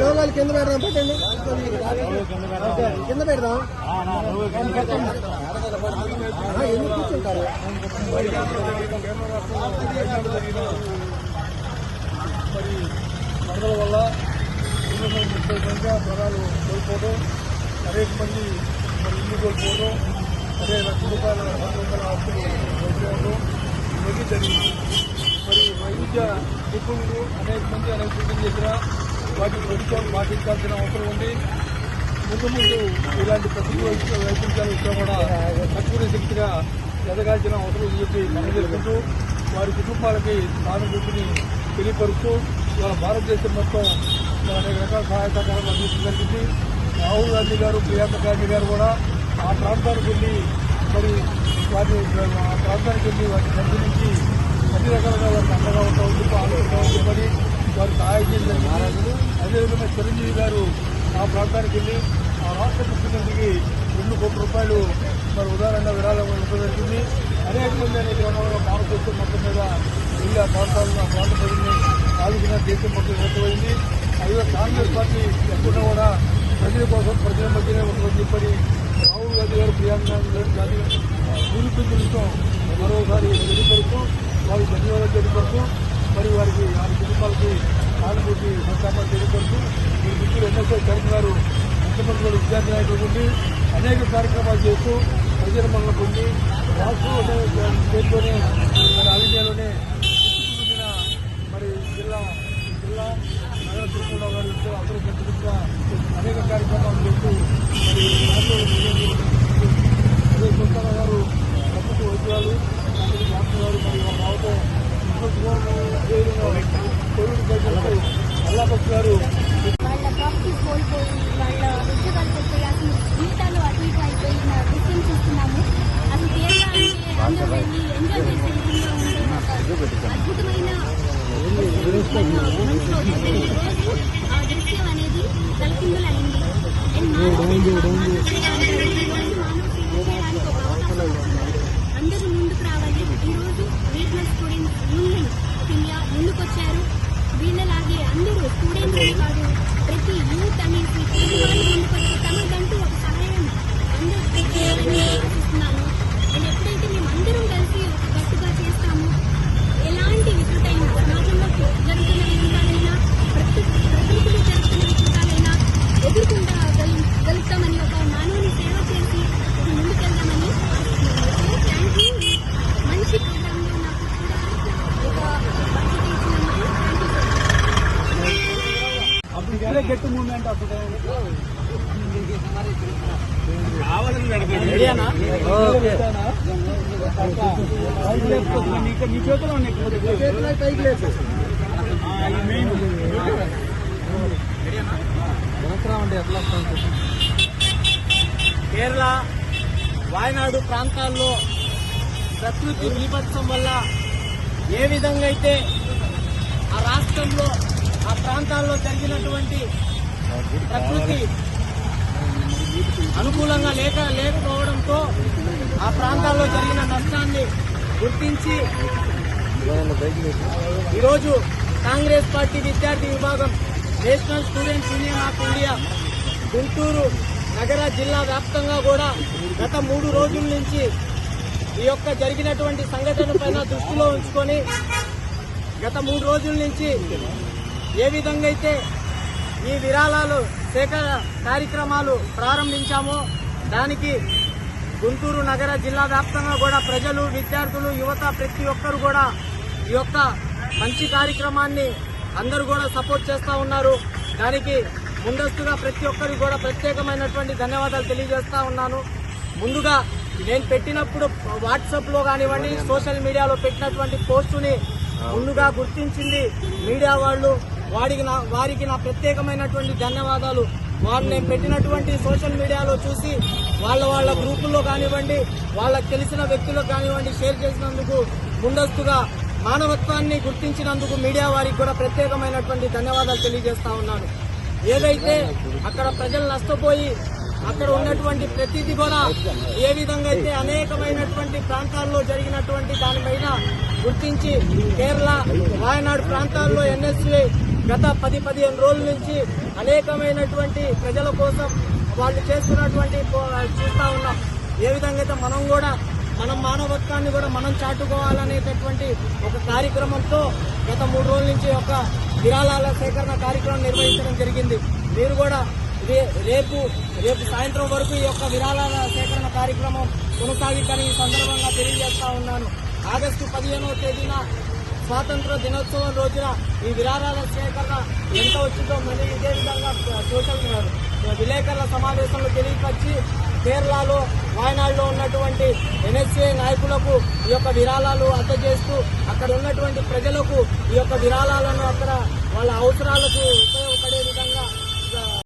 లోకాలు కింద పెడదాం పెట్టండి. కింద పెడదాం. ఎందుకు కూర్చుంటారు మరి వరదల వల్ల రెండు వందల ముప్పై సంఖ్య ప్రాణాలు కోల్పోవడం అనేక మంది మరి ఇల్లు కోల్పోవడం అదే లక్ష రూపాయల వంద రూపాయల ఆస్తులు కోల్పోవడం ఇవన్నీ జరిగింది మరి వైద్య నిపుణులు అనేక మంది అనేక సూచన చేసిన వాటిని ప్రభుత్వం పాటించాల్సిన అవసరం ఉంది ముందు ముందు ఇలాంటి ప్రతి వైద్య కూడా తక్కువ శక్తిగా ఎదగాల్సిన అవసరం ఉందని చెప్పి మనం చేసుకుంటూ వారి కుటుంబాలకి సానుభూతిని తెలియపరుస్తూ ఇవాళ భారతదేశం మొత్తం అనేక రకాల సహాయ సహకారాలు అందించడం జరిగింది. రాహుల్ గాంధీ గారు ప్రియాంక గాంధీ గారు కూడా ఆ ప్రాంతానికి వెళ్ళి మరి వారి ఆ ప్రాంతానికి వెళ్ళి వారిని పరిశీలించి అన్ని రకాలుగా వారికి అండగా ఉంటామని చెప్పి ఆలోచిస్తామని చెప్పని వారికి సహాయం చేసిన జరిగింది అదేవిధంగా చిరంజీవి గారు ఆ ప్రాంతానికి వెళ్ళి హాస్టల్ స్టూడెంట్కి రెండు కోట్ల రూపాయలు మరి ఉదాహరణ విరాళం జరిగింది అనేక మంది అనేక గ్రామాల్లో భారతదేశం మొత్తం మీద వెళ్ళి ఆ ప్రాంతాలను ఆ ప్రాంత ప్రజల్ని ఆలోచన దేశం మొత్తం వ్యక్తమైంది అదే కాంగ్రెస్ పార్టీ ఎప్పుడూ కూడా ప్రజల కోసం ప్రజల మధ్యనే ఉంటుందని చెప్పని రాహుల్ గాంధీ గారు ప్రియాంక గాంధీ గాంధీ నిరూపించడంతో మరోసారి తెలియపరుస్తూ వారికి ధన్యవాదాలు తెలియపడుతూ మరి వారికి వారి కుటుంబాలకి సానుభూతి సంతాపాలు తెలియపడుతూ ఈ ముఖ్యులు ఎన్నోసారి కరీం గారు ముఖ్యమంత్రి విద్యార్థి నాయకులు ఉండి అనేక కార్యక్రమాలు చేస్తూ ప్రజల మనకు ఉండి రాష్ట్రంలోనే స్టేట్లోనే ఆల్ ఇండియాలోనే గుర్తింపు మరి జిల్లా జిల్లా నగర తిరుమల గారితో అందరూ పెద్దగా అనేక కార్యక్రమాలు చేస్తూ మరి రాష్ట్రంలో అదే సుల్తాన గారు ప్రభుత్వ వైద్యాలు అలాగే డాక్టర్ గారు మరి వాళ్ళ రావడం అదేవిధంగా కోవిడ్ పేషెంట్కు అల్లాపక్ గారు వాళ్ళ ప్రాపర్టీస్ కోల్పోయి వాళ్ళ ఉద్యోగాలు కోల్పోయి అసలు జీవితాలు అటు ఇటు అయిపోయిన విషయం చూస్తున్నాము అసలు కేరళ అంటే అందరూ వెళ్ళి ఎంజాయ్ చేసే విధంగా ఉండే ఒక అద్భుతమైన మనసులో తెలియని రోజు ఆ దృశ్యం అనేది తలకిందులు అయింది అండ్ మానవ మానవ చేయడానికి ఒక అవకాశం వస్తుంది. అందరూ ముందుకు రావాలి. ఈరోజు రీజనల్ స్టూడెంట్స్ యూనియన్ ఇండియా ముందుకొచ్చారు వీళ్ళలాగే అందరూ స్టూడెంట్స్ కాదు ప్రతి యూత్ అనేసి ముందుకొచ్చి తమకంటూ ఒక సహాయం అందరూ నీ చేతిలో ఉన్నాయి చేతిలో పైకి లేదు కేరళ వాయనాడు ప్రాంతాల్లో ప్రకృతి విపత్సం వల్ల ఏ విధంగా అయితే ఆ రాష్ట్రంలో ఆ ప్రాంతాల్లో జరిగినటువంటి ప్రకృతి అనుకూలంగా లేక లేకపోవడంతో ఆ ప్రాంతాల్లో జరిగిన నష్టాన్ని గుర్తించి ఈరోజు కాంగ్రెస్ పార్టీ విద్యార్థి విభాగం national students union of India Guntur నగర జిల్లా వ్యాప్తంగా కూడా గత మూడు రోజుల నుంచి ఈ యొక్క జరిగినటువంటి సంఘటన పైన దృష్టిలో ఉంచుకొని గత మూడు రోజుల నుంచి ఏ విధంగా అయితే ఈ విరాళాలు సేకర కార్యక్రమాలు ప్రారంభించాము. దానికి గుంటూరు నగర జిల్లా వ్యాప్తంగా కూడా ప్రజలు విద్యార్థులు యువత ప్రతి ఒక్కరు కూడా ఈ యొక్క మంచి కార్యక్రమాన్ని అందరూ కూడా సపోర్ట్ చేస్తూ ఉన్నారు. దానికి ముందస్తుగా ప్రతి ఒక్కరికి కూడా ప్రత్యేకమైనటువంటి ధన్యవాదాలు తెలియజేస్తూ ఉన్నాను. ముందుగా నేను పెట్టినప్పుడు వాట్సాప్లో కానివ్వండి సోషల్ మీడియాలో పెట్టినటువంటి పోస్టుని ముందుగా గుర్తించింది మీడియా వాళ్ళు. వాడికి నా వారికి నా ప్రత్యేకమైనటువంటి ధన్యవాదాలు. వారు నేను పెట్టినటువంటి సోషల్ మీడియాలో చూసి వాళ్ళ వాళ్ళ గ్రూపుల్లో కానివ్వండి వాళ్ళకి తెలిసిన వ్యక్తులకు కానివ్వండి షేర్ చేసినందుకు ముందస్తుగా మానవత్వాన్ని గుర్తించినందుకు మీడియా వారికి కూడా ప్రత్యేకమైనటువంటి ధన్యవాదాలు తెలియజేస్తా ఉన్నాను. ఏదైతే అక్కడ ప్రజలు నష్టపోయి అక్కడ ఉన్నటువంటి ప్రతిదీ కూడా ఏ విధంగా అయితే అనేకమైనటువంటి ప్రాంతాల్లో జరిగినటువంటి దానిపైన గుర్తించి కేరళ వాయనాడు ప్రాంతాల్లో ఎన్ఎస్ఏ గత పది పదిహేను రోజుల నుంచి అనేకమైనటువంటి ప్రజల కోసం వాళ్ళు చేస్తున్నటువంటి పో- చూస్తా ఉన్నాం. ఏ విధంగా అయితే మనం కూడా మనం మానవత్వాన్ని కూడా మనం చాటుకోవాలనేటటువంటి ఒక కార్యక్రమంతో గత మూడు రోజుల నుంచి ఒక విరాళాల సేకరణ కార్యక్రమం నిర్వహించడం జరిగింది. మీరు కూడా రే- రేపు రేపు సాయంత్రం వరకు ఈ యొక్క విరాళాల సేకరణ కార్యక్రమం కొనసాగిద్దని ఈ సందర్భంగా తెలియజేస్తా ఉన్నాను. ఆగస్టు పదిహేనవ తేదీన స్వాతంత్ర దినోత్సవం రోజున ఈ విరాళాల సేకరణ ఎంత వచ్చిందో మళ్ళీ ఇదే విధంగా సోషల్ విలేకరుల సమావేశంలో తెలియపరిచి కేరళలో వాయనాడులో ఉన్నటువంటి ఎన్ఎస్ఏ నాయకులకు ఈ యొక్క విరాళాలు అందజేస్తూ అక్కడ ఉన్నటువంటి ప్రజలకు ఈ యొక్క విరాళాలను అక్కడ వాళ్ళ అవసరాలకు ఉపయోగపడే విధంగా